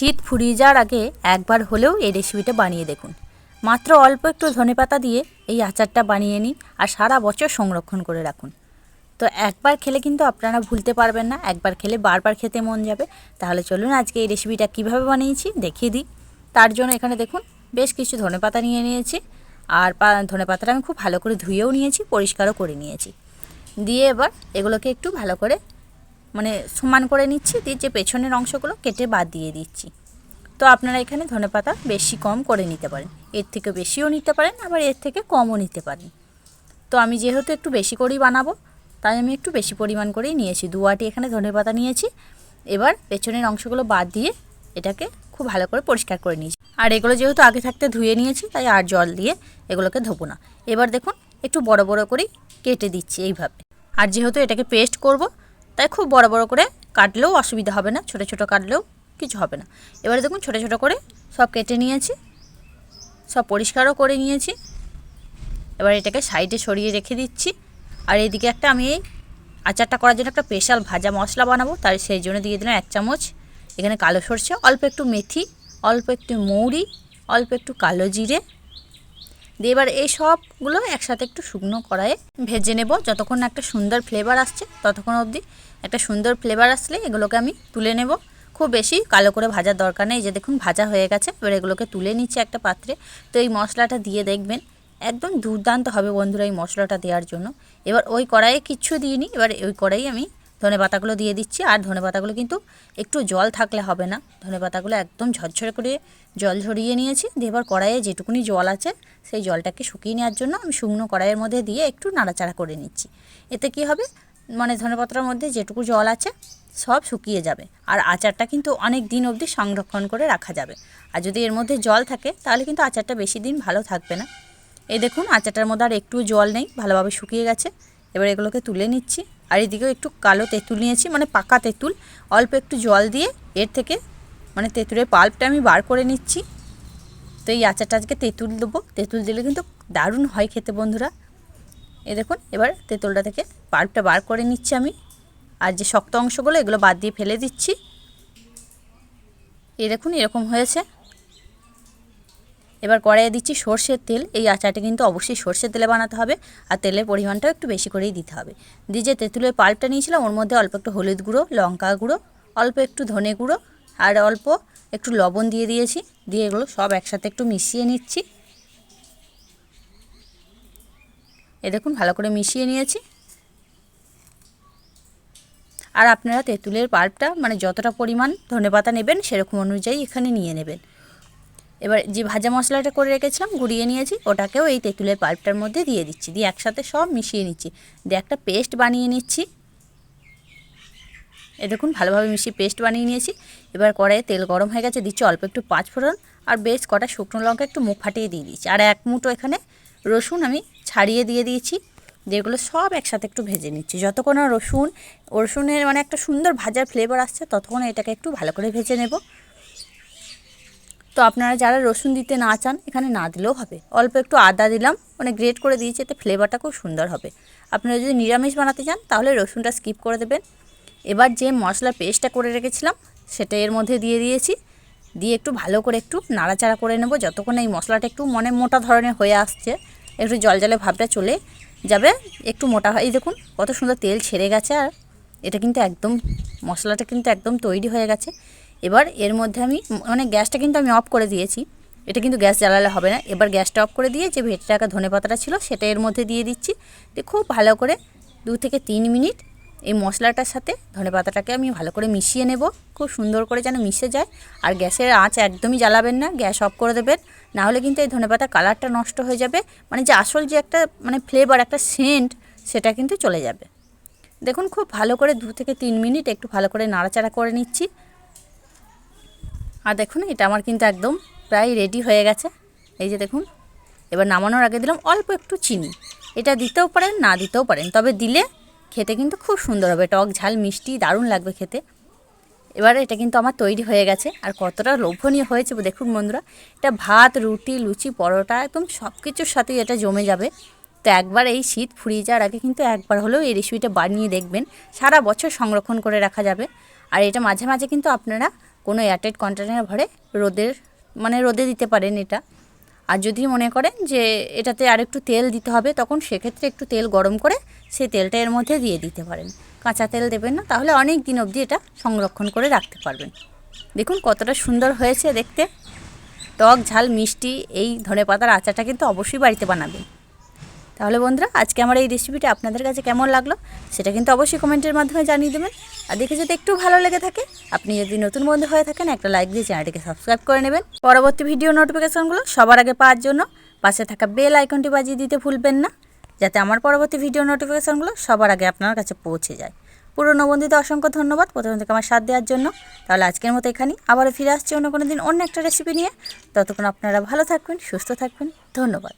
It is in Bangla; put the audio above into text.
শীত ফুরিয়ে যাওয়ার আগে একবার হলেও এই রেসিপিটা বানিয়ে দেখুন। মাত্র অল্প একটু ধনেপাতা দিয়ে এই আচারটা বানিয়ে নিন আর সারা বছর সংরক্ষণ করে রাখুন। তো একবার খেলে কিন্তু আপনারা ভুলতে পারবেন না, একবার খেলে বারবার খেতে মন যাবে। তাহলে চলুন আজকে এই রেসিপিটা কীভাবে বানিয়েছি দেখিয়ে দিই। তার জন্য এখানে দেখুন, বেশ কিছু ধনেপাতা নিয়ে নিয়েছি আর পা ধনেপাতাটা আমি খুব ভালো করে ধুয়েও নিয়েছি, পরিষ্কারও করে নিয়েছি। দিয়ে এবার এগুলোকে একটু ভালো করে মানে সমান করে নিচ্ছি, দিয়ে যে পেছনের অংশগুলো কেটে বাদ দিয়ে দিচ্ছি। তো আপনারা এখানে ধনেপাতা বেশি কম করে নিতে পারেন। এর থেকে বেশিও নিতে পারেন, আবার এর থেকে কমও নিতে পারেন। তো আমি যেহেতু একটু বেশি করেই বানাবো, তাই আমি একটু বেশি পরিমাণ করেই নিয়েছি। দু আটি এখানে ধনেপাতা নিয়েছি। এবার পেছনের অংশগুলো বাদ দিয়ে এটাকে খুব ভালো করে পরিষ্কার করে নিয়েছি। আর এগুলো যেহেতু আগে থাকতে ধুয়ে নিয়েছি, তাই আর জল দিয়ে এগুলোকে ধোবো না। এবার দেখুন, একটু বড় বড় করেই কেটে দিচ্ছি এইভাবে। আর যেহেতু এটাকে পেস্ট করব তাই খুব বড় বড় করে কাটলেও অসুবিধা হবে না, ছোট ছোট কাটলেও কিছু হবে না। এবারে দেখুন ছোট ছোট করে সব কেটে নিয়েছি, সব পরিষ্কারও করে নিয়েছি। এবার এটাকে সাইডে সরিয়ে রেখে দিচ্ছি। আর এদিকে একটা আমি এই আচারটা করার জন্য একটা স্পেশাল ভাজা মশলা বানাবো তাই সেই জন্য দিয়ে দিলাম এক চামচ এখানে কালো সরষে, অল্প একটু মেথি, অল্প একটু মৌরি, অল্প একটু কালো জিরে। দিয়ে এবার এই সবগুলো একসাথে একটু শুকনো কড়াইয়ে ভেজে নেব। যতক্ষণ একটা সুন্দর ফ্লেভার আসছে, ততক্ষণ অবধি একটা সুন্দর ফ্লেভার আসলে এগুলোকে আমি তুলে নেব। খুব বেশি কালো করে ভাজার দরকার নেই যে দেখুন ভাজা হয়ে গেছে। এবার এগুলোকে তুলে নিচ্ছে একটা পাত্রে। তো এই মশলাটা দিয়ে দেখবেন একদম দুর্দান্ত হবে বন্ধুরা এই মশলাটা দেওয়ার জন্য। এবার ওই কড়াইয়ে কিচ্ছু দিইনি, এবার ওই কড়াই আমি ধনে পাতাগুলো দিয়ে দিচ্ছি। আর ধনে পাতাগুলো কিন্তু একটু জল থাকলে হবে না। ধনে পাতাগুলো একদম ঝরঝরে করে জল ঝরিয়ে নিয়েছি। দিয়ে এবার কড়াইয়ে যেটুকুনি জল আছে, সেই জলটাকে শুকিয়ে নেওয়ার জন্য আমি শুকনো কড়াইয়ের মধ্যে দিয়ে একটু নাড়াচাড়া করে নিচ্ছি। এতে কি হবে? মানে ধনে পাতার মধ্যে যেটুকু জল আছে, সব শুকিয়ে যাবে। আর আচারটা কিন্তু অনেক দিন অবধি সংরক্ষণ করে রাখা যাবে। আর যদি এর মধ্যে জল থাকে, তাহলে কিন্তু আচারটা বেশি দিন ভালো থাকবে না। এই দেখুন, আচারটার মধ্যে আর একটু জল নেই, ভালোভাবে শুকিয়ে গেছে। এবার এগুলোকে তুলে নিচ্ছি। আর এদিকেও একটু কালো তেঁতুল নিয়েছি মানে পাকা তেঁতুল। অল্প একটু জল দিয়ে এর থেকে মানে তেঁতুলের পাল্পটা আমি বার করে নিচ্ছি। তো এই আচারটা আজকে তেঁতুল দেবো। তেঁতুল দিলে কিন্তু দারুণ হয় খেতে বন্ধুরা। এ দেখুন, এবার তেঁতুলটা থেকে পাল্পটা বার করে নিচ্ছি আমি। আর যে শক্ত অংশগুলো, এগুলো বাদ দিয়ে ফেলে দিচ্ছি। এই দেখুন, এরকম হয়েছে। এবার কড়াইয়ে দিচ্ছি সর্ষের তেল। এই আচারটা কিন্তু অবশ্যই সর্ষের তেলে বানাতে হবে আর তেলের পরিমাণটাও একটু বেশি করেই দিতে হবে। দিয়ে যে তেঁতুলের পাল্পটা নিয়েছিলাম, ওর মধ্যে অল্প একটু হলুদ গুঁড়ো, লঙ্কা গুঁড়ো, অল্প একটু ধনে গুঁড়ো, আর অল্প একটু লবণ দিয়ে দিয়েছি। দিয়ে এগুলো সব একসাথে একটু মিশিয়ে নিচ্ছি। এ দেখুন, ভালো করে মিশিয়ে নিয়েছি। আর আপনারা তেঁতুলের পাল্পটা মানে যতটা পরিমাণ ধনেপাতা নেবেন, সেরকম অনুযায়ী এখানে নিয়ে নেবেন। এবার যে ভাজা মশলাটা করে রেখেছিলাম, গুঁড়িয়ে নিয়েছি, ওটাকেও এই তেঁতুলের পাল্পটার মধ্যে দিয়ে দিচ্ছি। দিয়ে একসাথে সব মিশিয়ে নিচ্ছি। দিয়ে একটা পেস্ট বানিয়ে নিচ্ছি। এ দেখুন, ভালোভাবে মিশিয়ে পেস্ট বানিয়ে নিয়েছি। এবার কড়াইয়ে তেল গরম হয়ে গেছে, দিচ্ছি অল্প একটু পাঁচ ফোড়ন আর বেশ কটা শুকনো লঙ্কা একটু মুখ ফাটিয়ে দিয়ে দিয়েছি আর এক মুঠো এখানে রসুন আমি ছাড়িয়ে দিয়ে দিয়েছি, যেগুলো সব একসাথে একটু ভেজে নিচ্ছি। যতক্ষণ রসুন, রসুনের মানে একটা সুন্দর ভাজার ফ্লেভার আসছে, ততক্ষণ এটাকে একটু ভালো করে ভেজে নেব। তো আপনারা যারা রসুন দিতে না চান, এখানে না দিলেও হবে। অল্প একটু আদা দিলাম মানে গ্রেট করে দিয়েছি, এতে ফ্লেভারটা খুব সুন্দর হবে। আপনারা যদি নিরামিষ বানাতে চান, তাহলে রসুনটা স্কিপ করে দেবেন। এবার যে মশলার পেস্টটা করে রেখেছিলাম, সেটা এর মধ্যে দিয়ে দিয়েছি। দিয়ে একটু ভালো করে একটু নাড়াচাড়া করে নেব, যতক্ষণ এই মশলাটা একটু মনে মোটা ধরনের হয়ে আসছে। একটু জল জলে ভাবটা চলে যাবে, একটু মোটা হয়। এই দেখুন, কত সুন্দর তেল ছেড়ে গেছে আর এটা কিন্তু একদম, মশলাটা কিন্তু একদম তৈরি হয়ে গেছে। এবার এর মধ্যে আমি মানে গ্যাসটা কিন্তু আমি অফ করে দিয়েছি। এটা কিন্তু গ্যাস জ্বালালে হবে না। এবার গ্যাসটা অফ করে দিয়ে যে ভেটে রাখা ধনে পাতাটা ছিল, সেটা এর মধ্যে দিয়ে দিচ্ছি। দিয়ে খুব ভালো করে দু থেকে তিন মিনিট এই মশলাটার সাথে ধনে পাতাটাকে আমি ভালো করে মিশিয়ে নেব। খুব সুন্দর করে যেন মিশে যায়। আর গ্যাসের আঁচ একদমই জ্বালাবেন না, গ্যাস অফ করে দেবেন। নাহলে কিন্তু এই ধনে পাতার কালারটা নষ্ট হয়ে যাবে। মানে যে আসল যে একটা মানে ফ্লেভার একটা সেন্ট সেটা কিন্তু চলে যাবে। দেখুন, খুব ভালো করে দু থেকে তিন মিনিট একটু ভালো করে নাড়াচাড়া করে নিচ্ছি। আর দেখুন, এটা আমার কিন্তু একদম প্রায় রেডি হয়ে গেছে। এই যে দেখুন, এবার নামানোর আগে দিলাম অল্প একটু চিনি। এটা দিতেও পারেন, না দিতেও পারেন। তবে দিলে খেতে কিন্তু খুব সুন্দর হবে। টক ঝাল, মিষ্টি, দারুণ লাগবে খেতে। এবার এটা কিন্তু আমার তৈরি হয়ে গেছে। আর কতটা লোভনীয় হয়েছে দেখুন বন্ধুরা। এটা ভাত, রুটি, লুচি, পরোটা, একদম সব কিছুর সাথেই এটা জমে যাবে। তো একবার এই শীত ফুরিয়ে যাওয়ার আগে কিন্তু একবার হলেও এই রেসিপিটা বানিয়ে দেখবেন। সারা বছর সংরক্ষণ করে রাখা যাবে। আর এটা মাঝে মাঝে কিন্তু আপনারা কোনো এয়ারটাইট কন্টেনার ভরে রোদের মানে রোদে দিতে পারেন এটা। আর যদি মনে করেন যে এটাতে আর একটু তেল দিতে হবে, তখন সেক্ষেত্রে একটু তেল গরম করে সেই তেলটা এর মধ্যে দিয়ে দিতে পারেন। কাঁচা তেল দেবেন না, তাহলে অনেক দিন অবধি এটা সংরক্ষণ করে রাখতে পারবেন। দেখুন কতটা সুন্দর হয়েছে দেখতে। টক, ঝাল, মিষ্টি, এই ধনে পাতার আচারটা কিন্তু অবশ্যই বাড়িতে বানাবেন। তাহলে বন্ধুরা, আজকে আমার এই রেসিপিটা আপনাদের কাছে কেমন লাগল সেটা কিন্তু অবশ্যই কমেন্টের মাধ্যমে জানিয়ে দেবেন। আর দেখে যদি একটু ভালো লেগে থাকে, আপনি যদি নতুন বন্ধু হয়ে থাকেন, একটা লাইক দিয়ে চ্যানেলটিকে সাবস্ক্রাইব করে নেবেন। পরবর্তী ভিডিও নোটিফিকেশনগুলো সবার আগে পাওয়ার জন্য পাশে থাকা বেল আইকনটি বাজিয়ে দিতে ভুলবেন না, যাতে আমার পরবর্তী ভিডিও নোটিফিকেশানগুলো সবার আগে আপনার কাছে পৌঁছে যায়। পুরনো বন্ধুদের অসংখ্য ধন্যবাদ প্রথম থেকে আমার সাথ দেওয়ার জন্য। তাহলে আজকের মতো এখানেই, আবারও ফিরে আসছি অন্য কোনো দিন অন্য একটা রেসিপি নিয়ে। ততক্ষণ আপনারা ভালো থাকবেন, সুস্থ থাকবেন, ধন্যবাদ।